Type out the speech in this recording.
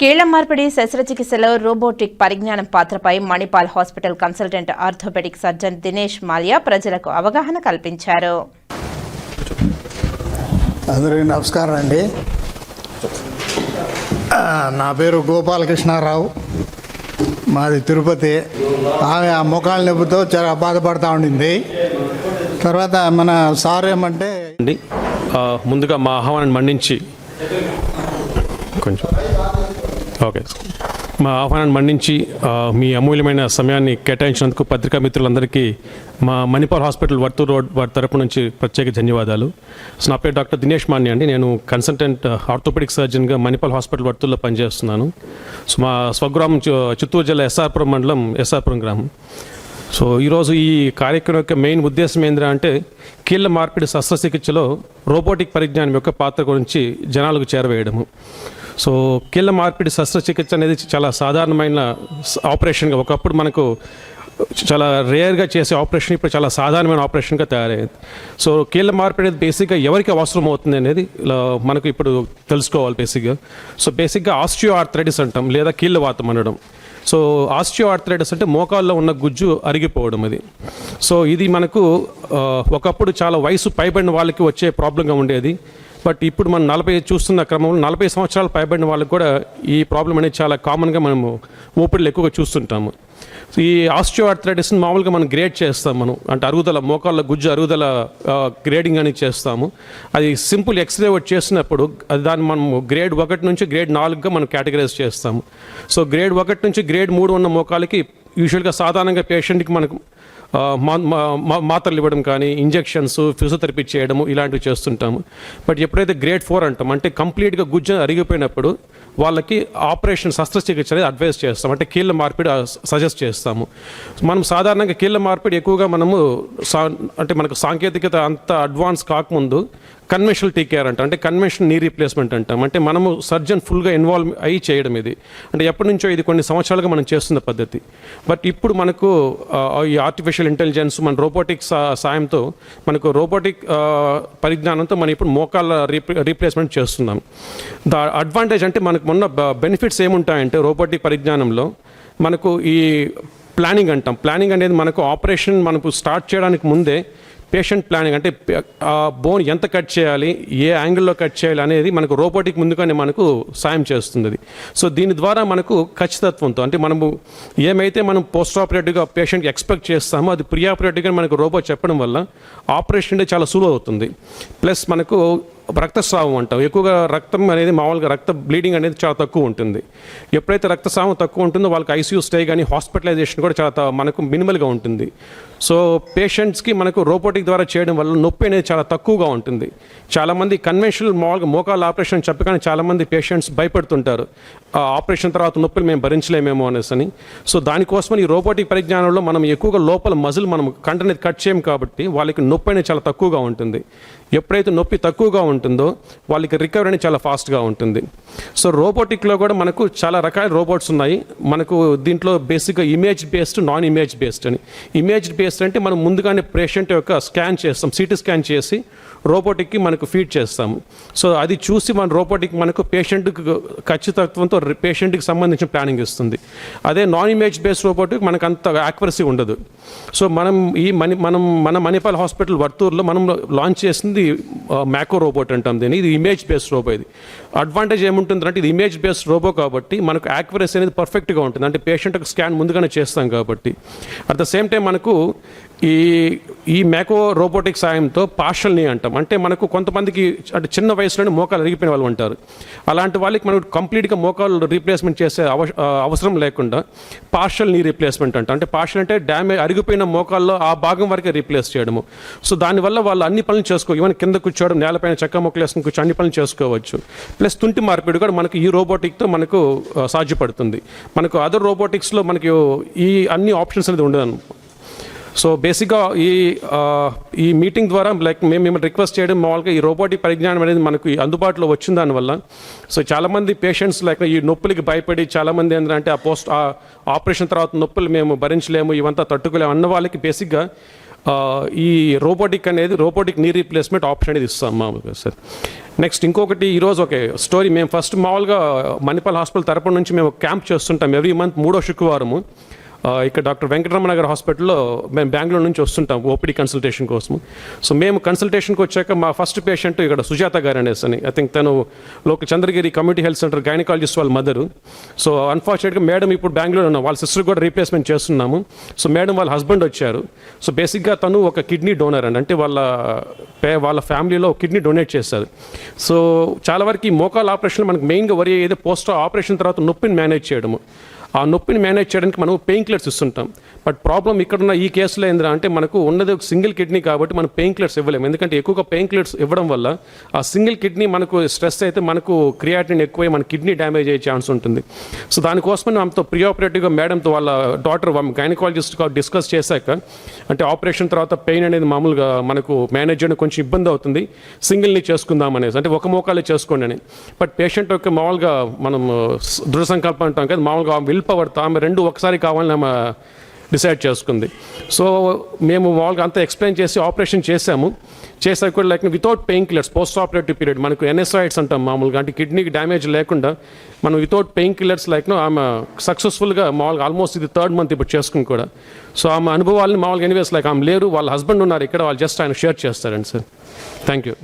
కీళ్ళ మార్పిడి శస్త్రచికిత్సలో రోబోటిక్ పరిజ్ఞానం పాత్రపై Manipal hospital consultant orthopaedic surgeon Dinesh Mallya ప్రజలకు అవగాహన కల్పించారు. అందరికీ నమస్కారం అండి. ఆ, నా పేరు గోపాలకృష్ణారావు. మాది తిరుపతి. ఆమె ఆ ముఖాల నొప్పితో చాలా బాధపడతా ఉండింది. తర్వాత మన సార్ ఏమంటే ముందుగా మా ఆహ్వానాన్ని మన్నించి కొంచెం ఓకే. మా ఆహ్వానాన్ని మన్నించి మీ అమూల్యమైన సమయాన్ని కేటాయించినందుకు పత్రికా మిత్రులందరికీ మా మణిపాల్ హాస్పిటల్ వర్తూరు రోడ్ వారి తరపు నుంచి ప్రత్యేక ధన్యవాదాలు. సో నా పేరు డాక్టర్ దినేష్ మాన్య అండి. నేను కన్సల్టెంట్ ఆర్థోపెడిక్ సర్జన్గా మణిపాల్ హాస్పిటల్ వర్తూరులో పనిచేస్తున్నాను. సో మా స్వగ్రామం చిత్తూరు జిల్లా ఎస్ఆర్పురం మండలం ఎస్ఆర్పురం గ్రామం. సో ఈరోజు ఈ కార్యక్రమం యొక్క మెయిన్ ఉద్దేశం ఏంద్రా అంటే కీళ్ళ మార్పిడి శస్త్రచికిత్సలో రోబోటిక్ పరిజ్ఞానం యొక్క పాత్ర గురించి జనాలకు చేరవేయడము. సో కీళ్ళ మార్పిడి శస్త్రచికిత్స అనేది చాలా సాధారణమైన ఆపరేషన్గా ఒకప్పుడు మనకు చాలా రేర్గా చేసే ఆపరేషన్ ఇప్పుడు చాలా సాధారణమైన ఆపరేషన్గా తయారైంది సో కీళ్ళ మార్పిడి అనేది బేసిక్గా ఎవరికి అవసరం అవుతుంది అనేది మనకు ఇప్పుడు తెలుసుకోవాలి బేసిక్గా సో బేసిక్గా ఆస్టియో ఆర్థరైటిస్ అంటాం లేదా కీళ్ళ వాతం అనడం. సో ఆస్టియో ఆర్థరైటిస్ అంటే మోకాల్లో ఉన్న గుజ్జు అరిగిపోవడం అది. సో ఇది మనకు ఒకప్పుడు చాలా వయసు పైబడిన వాళ్ళకి వచ్చే ప్రాబ్లంగా ఉండేది. బట్ ఇప్పుడు మనం నలభై చూస్తున్న క్రమంలో నలభై సంవత్సరాలు పైబడిన వాళ్ళకి కూడా ఈ ప్రాబ్లం అనేది చాలా కామన్గా మనము ఊపిరిలో ఎక్కువగా చూస్తుంటాము. సో ఈ ఆస్టియో ఆర్థరైటిస్ని మామూలుగా మనం గ్రేడ్ చేస్తాం మనం. అంటే అరుగుదల మోకాళ్ళ గుజ్జు అరుగుదల గ్రేడింగ్ అనేది చేస్తాము. అది సింపుల్ ఎక్స్రే ఒకటి చేసినప్పుడు అది దాన్ని మనం గ్రేడ్ ఒకటి నుంచి గ్రేడ్ నాలుగుగా మనం కేటగరైజ్ చేస్తాము. సో గ్రేడ్ ఒకటి నుంచి గ్రేడ్ మూడు ఉన్న మోకాలకి యూజువల్గా సాధారణంగా పేషెంట్కి మనకు మాత్రలు ఇవ్వడం కానీ ఇంజెక్షన్స్ ఫిజియోథెరపీ చేయడము ఇలాంటివి చేస్తుంటాము. బట్ ఎప్పుడైతే గ్రేడ్ ఫోర్ అంటాం అంటే కంప్లీట్గా గుజ్జు అరిగిపోయినప్పుడు వాళ్ళకి ఆపరేషన్ శస్త్రచికిత్స అనేది అడ్వైస్ చేస్తాం అంటే కీళ్ళ మార్పిడి సజెస్ట్ చేస్తాము. మనం సాధారణంగా కీళ్ళ మార్పిడి ఎక్కువగా మనము సా అంటే మనకు సాంకేతికత అంత అడ్వాన్స్ కాకముందు కన్వెన్షనల్ టీ కేర్ అంటాం. అంటే కన్వెన్షన్ నీ రీప్లేస్మెంట్ అంటాం. అంటే మనము సర్జన్ ఫుల్గా ఇన్వాల్వ్ అయ్యి చేయడం ఇది. అంటే ఎప్పటి నుంచో ఇది కొన్ని సంవత్సరాలుగా మనం చేస్తున్న పద్ధతి. బట్ ఇప్పుడు మనకు ఈ ఆర్టిఫిషియల్ ఇంటెలిజెన్స్ మన రోబోటిక్స్ సాయంతో మనకు రోబోటిక్ పరిజ్ఞానంతో మనం ఇప్పుడు మోకాళ్ళ రీప్లే రీప్లేస్మెంట్ చేస్తున్నాం. ద అడ్వాంటేజ్ అంటే మనకు మొన్న బెనిఫిట్స్ ఏముంటాయంటే రోబోటిక్ పరిజ్ఞానంలో మనకు ఈ ప్లానింగ్ అంటాం. ప్లానింగ్ అనేది మనకు ఆపరేషన్ మనకు స్టార్ట్ చేయడానికి ముందే పేషెంట్ ప్లానింగ్ అంటే ఆ బోన్ ఎంత కట్ చేయాలి ఏ యాంగిల్లో కట్ చేయాలి అనేది మనకు రోబోటిక్ ముందుగానే మనకు సాయం చేస్తుంది అది. సో దీని ద్వారా మనకు ఖచ్చితత్వంతో అంటే మనము ఏమైతే మనం పోస్ట్ ఆపరేటివ్గా పేషెంట్కి ఎక్స్పెక్ట్ చేస్తామో అది ప్రీ ఆపరేటివ్గా మనకు రోబో చెప్పడం వల్ల ఆపరేషన్ అంటే చాలా సులువు అవుతుంది ప్లస్ మనకు రక్తస్రావం అంటాం ఎక్కువగా రక్తం అనేది మామూలుగా రక్త బ్లీడింగ్ అనేది చాలా తక్కువ ఉంటుంది. ఎప్పుడైతే రక్తస్రావం తక్కువ ఉంటుందో వాళ్ళకి ఐసీయూ స్టే కానీ హాస్పిటలైజేషన్ కూడా చాలా మనకు మినిమల్గా ఉంటుంది. సో పేషెంట్స్కి మనకు రోబోటిక్ ద్వారా చేయడం వల్ల నొప్పి అనేది చాలా తక్కువగా ఉంటుంది. చాలామంది కన్వెన్షనల్ మామూలుగా మోకాల ఆపరేషన్ చెప్పగానే చాలామంది పేషెంట్స్ భయపడుతుంటారు. ఆ ఆపరేషన్ తర్వాత నొప్పులు మేము భరించలేమేమో అనేసి అని సో దానికోసమని ఈ రోబోటిక్ పరిజ్ఞానంలో మనం ఎక్కువగా లోపల మజిల్ మనం కంటనేది కట్ చేయం కాబట్టి వాళ్ళకి నొప్పి అనేది చాలా తక్కువగా ఉంటుంది. ఎప్పుడైతే నొప్పి తక్కువగా ఉంటుందో వాళ్ళకి రికవరీ అనేది చాలా ఫాస్ట్గా ఉంటుంది. సో రోబోటిక్లో కూడా మనకు చాలా రకాల రోబోట్స్ ఉన్నాయి. మనకు దీంట్లో బేసిక్గా image based non image based అని. ఇమేజ్ బేస్డ్ అంటే మనం ముందుగానే పేషెంట్ యొక్క స్కాన్ చేస్తాం. సిటీ స్కాన్ చేసి రోబోటిక్కి మనకు ఫీడ్ చేస్తాము సో అది చూసి మన రోబోటిక్ మనకు పేషెంట్కి ఖచ్చితత్వంతో పేషెంట్కి సంబంధించిన ప్లానింగ్ ఇస్తుంది. అదే నాన్ ఇమేజ్ బేస్డ్ రోబోటిక్ మనకు అంత యాక్యురసీ ఉండదు. సో మనం ఈ మనీ మనం మన మణిపాల్ హాస్పిటల్ వర్తూరులో మనం లాంచ్ చేసింది మ్యాకో రోబోట్ అంటాం దీన్ని. ఇది ఇమేజ్ బేస్డ్ రోబో ఇది. అడ్వాంటేజ్ ఏముంటుంది అంటే ఇది ఇమేజ్ బేస్డ్ రోబో కాబట్టి మనకు యాక్యురసీ అనేది పర్ఫెక్ట్గా ఉంటుంది. అంటే పేషెంట్కి స్కాన్ ముందుగానే చేస్తాం కాబట్టి. అట్ ద సేమ్ టైం మనకు ఈ ఈ మ్యాకో రోబోటిక్ సాయంతో పార్షల్ని అంటాం. అంటే మనకు కొంతమందికి అంటే చిన్న వయసులోనే మోకాలు అరిగిపోయిన వాళ్ళు ఉంటారు. అలాంటి వాళ్ళకి మనకు కంప్లీట్గా మోకాలు రీప్లేస్మెంట్ చేసే అవసరం లేకుండా పార్షల్ నీ రీప్లేస్మెంట్ అంట. అంటే పార్షల్ అంటే డ్యామేజ్ అరిగిపోయిన మోకాల్లో ఆ భాగం వరకే రీప్లేస్ చేయడము. సో దానివల్ల వాళ్ళు అన్ని పనులు చేసుకో ఈవెన్ కింద కూర్చోవడం నేలపైన చెక్క మొక్కలు వేసుకుని కూర్చో అన్ని పనులు చేసుకోవచ్చు. ప్లస్ తుంటి మార్పిడి కూడా మనకు ఈ రోబోటిక్తో మనకు సాధ్యపడుతుంది. మనకు అదర్ రోబోటిక్స్లో మనకి ఈ అన్ని ఆప్షన్స్ అనేది ఉండదు సో బేసిక్గా ఈ ఈ మీటింగ్ ద్వారా లైక్ మేము మేము రిక్వెస్ట్ చేయడం మామూలుగా ఈ రోబోటిక్ పరిజ్ఞానం అనేది మనకు అందుబాటులో వచ్చిన దానివల్ల సో చాలామంది పేషెంట్స్ లైక్ ఈ నొప్పులకి భయపడి చాలామంది ఏంటంటే ఆ పోస్ట్ ఆ ఆపరేషన్ తర్వాత నొప్పులు మేము భరించలేము ఇవంతా తట్టుకోలేము అన్న వాళ్ళకి బేసిక్గా ఈ రోబోటిక్ అనేది రోబోటిక్ నీ రీప్లేస్మెంట్ ఆప్షన్ అనేది ఇస్తాం మామూలుగా సార్. నెక్స్ట్ ఇంకొకటి ఈరోజు ఒక స్టోరీ మేము ఫస్ట్ మామూలుగా మణిపాల్ హాస్పిటల్ తరపు నుంచి మేము క్యాంప్ చేస్తుంటాం. ఎవ్రీ మంత్ మూడో శుక్రవారము. ఇక్కడ డాక్టర్ వెంకటరమణ గారి హాస్పిటల్లో మేము బెంగళూరు నుంచి వస్తుంటాం ఓపీడీ కన్సల్టేషన్ కోసం. సో మేము కన్సల్టేషన్కి వచ్చాక మా ఫస్ట్ పేషెంట్ ఇక్కడ సుజాత గారు అనేసి అని. ఐ థింక్ తను local Chandragiri community health centre gynaecologist వాళ్ళ మదరు. సో అన్ఫార్చునేట్గా మేడం ఇప్పుడు బెంగళూరు ఉన్నాం వాళ్ళ సిస్టర్ కూడా రీప్లేస్మెంట్ చేస్తున్నాము. సో మేడం వాళ్ళ హస్బెండ్ వచ్చారు. సో బేసిక్గా తను ఒక కిడ్నీ డోనర్ అండి. అంటే వాళ్ళ పే వాళ్ళ ఫ్యామిలీలో కిడ్నీ డొనేట్ చేశారు. సో చాలా వరకు ఈ మోకాల్ ఆపరేషన్ మనకు మెయిన్గా వరి అయ్యేది పోస్ట్ ఆపరేషన్ తర్వాత నొప్పిని మేనేజ్ చేయడము. ఆ నొప్పిని మేనేజ్ చేయడానికి మనం పెయిన్ కిల్లర్స్ ఇస్తుంటాం. బట్ ప్రాబ్లం ఇక్కడున్న ఈ కేసులో ఏంద్రా అంటే మనకు ఉన్నది ఒక సింగిల్ కిడ్నీ కాబట్టి మనం పెయిన్ కిల్లర్స్ ఇవ్వలేము ఎందుకంటే ఎక్కువగా పెయిన్ కిల్లర్స్ ఇవ్వడం వల్ల ఆ సింగిల్ కిడ్నీ మనకు స్ట్రెస్ అయితే మనకు క్రియాటిన్ ఎక్కువై మన కిడ్నీ డ్యామేజ్ అయ్యే ఛాన్స్ ఉంటుంది. సో దానికోసమే ఆమెతో ప్రీ ఆపరేటివ్గా మేడంతో వాళ్ళ డాక్టర్ గైనకాలజిస్ట్ డిస్కస్ చేశాక అంటే ఆపరేషన్ తర్వాత పెయిన్ అనేది మామూలుగా మనకు మేనేజ్ చేయడం కొంచెం ఇబ్బంది అవుతుంది. సింగిల్ని చేసుకుందాం అనేసి అంటే ఒక మోకాలే చేసుకోండి అని. బట్ పేషెంట్ యొక్క మామూలుగా మనం uh, దృఢ సంకల్పం అంటాం కదా మామూలుగా విల్ పవర్ ఆమె రెండు ఒకసారి కావాలని ఆమె డిసైడ్ చేసుకుంది. సో మేము వాళ్ళకి అంతా ఎక్స్ప్లెయిన్ చేసి ఆపరేషన్ చేసాము చేసాక కూడా like without pain killers post operative period మనకు ఎన్ఎస్ఐడ్స్ అంటాం మామూలుగా అంటే కిడ్నీకి డ్యామేజ్ లేకుండా మనం వితౌట్ పెయిన్ కిల్లర్స్ లైక్ ఆమె సక్సెస్ఫుల్గా మామూలుగా ఆల్మోస్ట్ ఇది థర్డ్ మంత్ ఇప్పుడు చేసుకుని కూడా. సో ఆమె అనుభవాలను మామూలుగా ఎనీవేస్ లైక్ ఆమె లేరు వాళ్ళ హస్బెండ్ ఉన్నారు ఇక్కడ వాళ్ళు జస్ట్ ఆయన షేర్ చేస్తారండి సార్. Thank you.